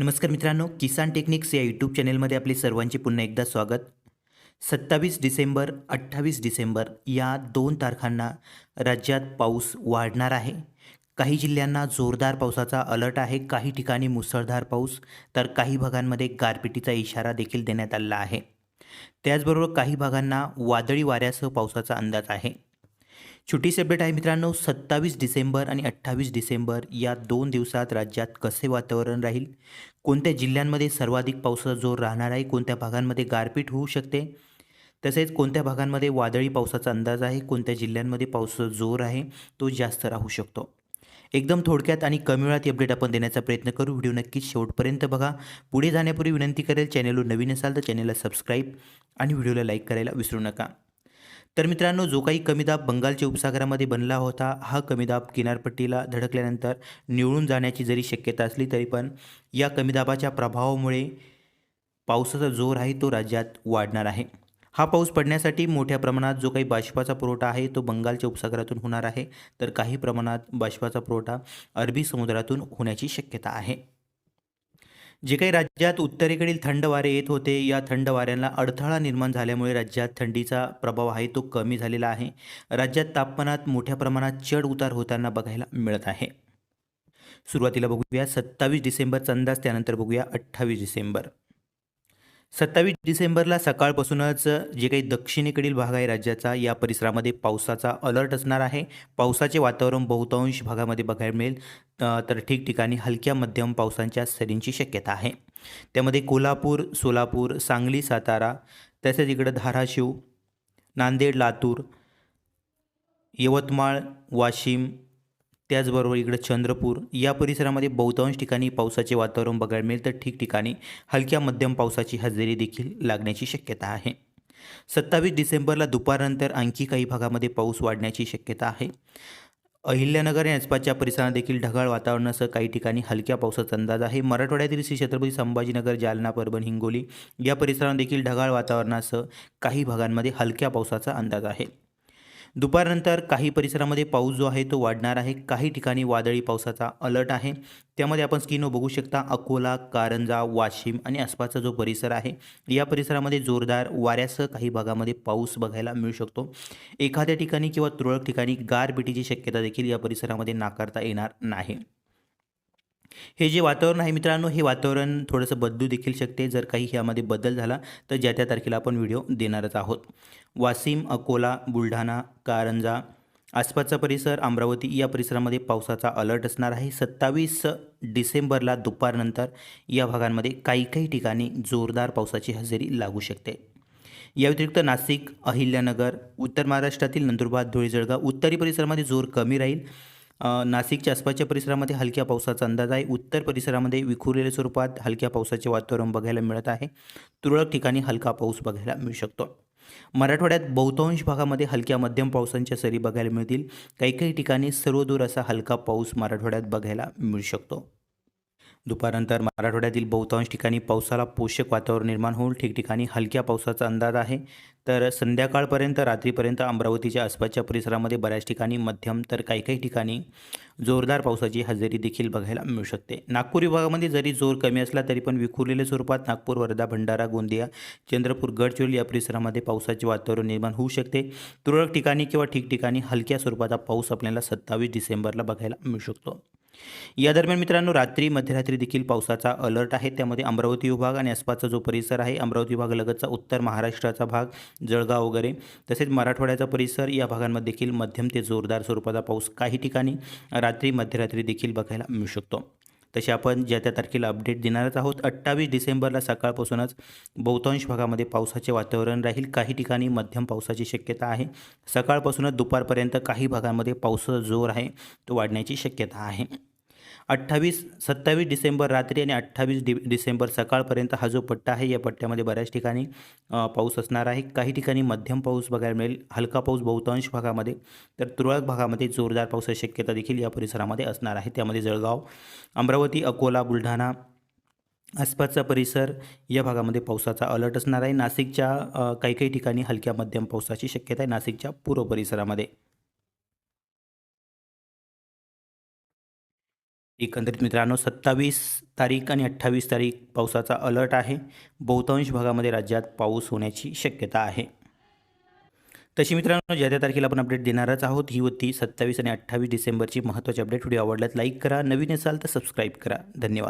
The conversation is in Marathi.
नमस्कार मित्रांनो किसान टेक्निक्स या यूट्यूब चॅनेलमध्ये आपले सर्वांचे पुन्हा एकदा स्वागत. सत्तावीस डिसेंबर अठ्ठावीस डिसेंबर या दोन तारखांना राज्यात पाऊस वाढणार आहे. काही जिल्ह्यांना जोरदार पावसाचा अलर्ट आहे काही ठिकाणी मुसळधार पाऊस तर काही भागांमध्ये गारपिटीचा इशारा देखील देण्यात आला आहे. त्याचबरोबर काही भागांना वादळी वाऱ्यासह पावसाचा अंदाज आहे. छोटीशी अपडेट आहे मित्रांनो सत्तावीस डिसेंबर आणि अठ्ठावीस डिसेंबर या दोन दिवसात राज्यात कसे वातावरण राहील? कोणत्या जिल्ह्यांमध्ये सर्वाधिक पावसाचा जोर राहणार आहे? कोणत्या भागांमध्ये गारपीट होऊ शकते? तसेच कोणत्या भागांमध्ये वादळी पावसाचा अंदाज आहे? कोणत्या जिल्ह्यांमध्ये पावसाचा जोर आहे? तो जास्त राहू शकतो. एकदम थोडक्यात आणि कमी वेळात अपडेट आपण देण्याचा प्रयत्न करू. व्हिडिओ नक्कीच शेवटपर्यंत बघा. पुढे जाण्यापूर्वी विनंती करेल चॅनेलवर नवीन असाल तर चॅनेलला सबस्क्राईब आणि व्हिडिओला लाईक करायला विसरू नका. तर मित्रांनो जो काही कमी दाब बंगालच्या उपसागरामध्ये बनला होता हा कमी दाब किनारपट्टीला धडकल्यानंतर निवळून जाण्याची जरी शक्यता असली तरी पण या कमी दाबाच्या प्रभावामुळे पावसाचा जोर आहे तो राज्यात वाढणार आहे. हा पाऊस पडण्यासाठी मोठ्या प्रमाणात जो काही बाष्पाचा पुरवठा आहे तो बंगालच्या उपसागरातून होणार आहे. तर काही प्रमाणात बाष्पाचा पुरवठा अरबी समुद्रातून होण्याची शक्यता आहे. जे काही राज्यात उत्तरेकडील थंड वारे येत होते या थंड वाऱ्यांना अडथळा निर्माण झाल्यामुळे राज्यात थंडीचा प्रभाव आहे तो कमी झालेला आहे. राज्यात तापमानात मोठ्या प्रमाणात चढ उतार होताना बघायला मिळत आहे. सुरुवातीला बघूया सत्तावीस डिसेंबरचा अंदाज त्यानंतर बघूया अठ्ठावीस डिसेंबर. सत्तावीस डिसेंबरला सकाळपासूनच जे काही दक्षिणेकडील भाग आहे राज्याचा या परिसरामध्ये पावसाचा अलर्ट असणार आहे. पावसाचे वातावरण बहुतांश भागामध्ये बघायला मिळेल. तर ठिकठिकाणी हलक्या मध्यम पावसांच्या सरींची शक्यता आहे. त्यामध्ये कोल्हापूर सोलापूर सांगली सातारा तसेच इकडं धाराशिव नांदेड लातूर यवतमाळ वाशिम त्याचबरोबर इकडं चंद्रपूर या परिसरामध्ये बहुतांश ठिकाणी पावसाचे वातावरण बघायला मिळेल. तर ठिकठिकाणी हलक्या मध्यम पावसाची हजेरी देखील लागण्याची शक्यता आहे. सत्तावीस डिसेंबरला दुपारनंतर आणखी काही भागामध्ये पाऊस वाढण्याची शक्यता आहे. अहिल्यानगर आणि आसपासच्या परिसरात देखील ढगाळ वातावरणासह काही ठिकाणी हलक्या पावसाचा अंदाज आहे. मराठवाड्यातील श्री छत्रपती संभाजीनगर जालना परभणी हिंगोली या परिसरात देखील ढगाळ वातावरणासह काही भागांमध्ये हलक्या पावसाचा अंदाज आहे. दुपारनंतर काही परिसरामध्ये पाऊस जो आहे तो वाढणार आहे. काही ठिकाणी वादळी पावसाचा अलर्ट आहे. त्यामध्ये आपण स्क्रीनवर बघू शकता. अकोला कारंजा वाशिम आणि आसपासचा जो परिसर आहे या परिसरामध्ये जोरदार वाऱ्यासह काही भागामध्ये पाऊस बघायला मिळू शकतो. एखाद्या ठिकाणी किंवा तुरळक ठिकाणी गारपिटीची शक्यता देखील या परिसरामध्ये नाकारता येणार नाही. हे जे वातावरण आहे मित्रांनो हे वातावरण थोडंसं बदलू देखील शकते. जर काही ह्यामध्ये बदल झाला तर ज्या त्या तारखेला आपण व्हिडिओ देणारच आहोत. वाशिम अकोला बुलढाणा कारंजा आसपासचा परिसर अमरावती या परिसरामध्ये पावसाचा अलर्ट असणार आहे. सत्तावीस डिसेंबरला दुपारनंतर या भागांमध्ये काही काही ठिकाणी जोरदार पावसाची हजेरी लागू शकते. या व्यतिरिक्त नाशिक अहिल्यानगर उत्तर महाराष्ट्रातील नंदुरबार धुळे जळगाव उत्तरी परिसरामध्ये जोर कमी राहील. नाशिकच्या आसपासच्या परिसरामध्ये हलक्या पावसाचा अंदाज आहे. उत्तर परिसरामध्ये विखुरलेल्या स्वरूपात हलक्या पावसाचे वातावरण बघायला मिळत आहे. तुरळक ठिकाणी हलका पाऊस बघायला मिळू शकतो. मराठवाड्यात बहुतांश भागामध्ये हलक्या मध्यम पावसांच्या सरी बघायला मिळतील. काही काही ठिकाणी सर्वदूर असा हलका पाऊस मराठवाड्यात बघायला मिळू शकतो. दुपारनंतर मराठवाड्यातील बहुतांश ठिकाणी पावसाला पोषक वातावरण निर्माण होऊन ठिकठिकाणी हलक्या पावसाचा अंदाज आहे. तर संध्याकाळपर्यंत रात्रीपर्यंत अमरावतीच्या आसपासच्या परिसरामध्ये बऱ्याच ठिकाणी मध्यम तर काही काही ठिकाणी जोरदार पावसाची हजेरी देखील बघायला मिळू शकते. नागपूर विभागामध्ये जरी जोर कमी असला तरी पण विखुरलेल्या स्वरूपात नागपूर वर्धा भंडारा गोंदिया चंद्रपूर गडचिरोली या परिसरामध्ये पावसाचे वातावरण निर्माण होऊ शकते. तुरळक ठिकाणी किंवा ठिकठिकाणी हलक्या स्वरूपाचा पाऊस आपल्याला सत्तावीस डिसेंबरला बघायला मिळू शकतो. या दरम्यान मित्रांनो रात्री मध्यरात्री देखील पावसाचा अलर्ट आहे. त्यामध्ये अमरावती विभाग आणि आसपासचा जो परिसर आहे अमरावती विभागालगतचा उत्तर महाराष्ट्राचा भाग जळगाव वगैरे तसेच मराठवाड्याचा परिसर या भागांमध्ये देखील मध्यम ते जोरदार स्वरूपाचा पाऊस काही ठिकाणी रात्री मध्यरात्री देखील बघायला मिळू शकतो. तसे आपण ज्या त्या तारखेला अपडेट देणारच आहोत. अठ्ठावीस डिसेंबरला सकाळपासूनच बहुतांश भागामध्ये पावसाचे वातावरण राहील. काही ठिकाणी मध्यम पावसाची शक्यता आहे. सकाळपासूनच दुपारपर्यंत काही भागांमध्ये पावसाचा जोर आहे. तो वाढण्याची शक्यता आहे. अठ्ठावीस सत्तावीस डिसेंबर रात्री आणि अठ्ठावीस डि डिसेंबर सकाळपर्यंत हा जो पट्टा आहे या पट्ट्यामध्ये बऱ्याच ठिकाणी पाऊस असणार आहे. काही ठिकाणी मध्यम पाऊस बघायला मिळेल हलका पाऊस बहुतांश भागामध्ये तर तुरळक भागामध्ये जोरदार पावसाची शक्यता देखील या परिसरामध्ये असणार आहे. त्यामध्ये जळगाव अमरावती अकोला बुलढाणा आसपासचा परिसर या भागामध्ये पावसाचा अलर्ट असणार आहे. नाशिकच्या काही काही ठिकाणी हलक्या मध्यम पावसाची शक्यता आहे नाशिकच्या पूर्व परिसरामध्ये. एकंदरीत मित्रांनो सत्तावीस तारीख आणि अठ्ठावीस तारीख पावसाचा अलर्ट आहे. बहुतांश भागामध्ये राज्यात पाऊस होण्याची शक्यता आहे. तशी मित्रांनो ज्या त्या तारखेला आपण अपडेट देणारच आहोत ही होती सत्तावीस आणि अठ्ठावीस डिसेंबरची महत्त्वाची अपडेट व्हिडिओ आवडल्यास लाईक करा. नवीन असाल तर सबस्क्राईब करा. धन्यवाद.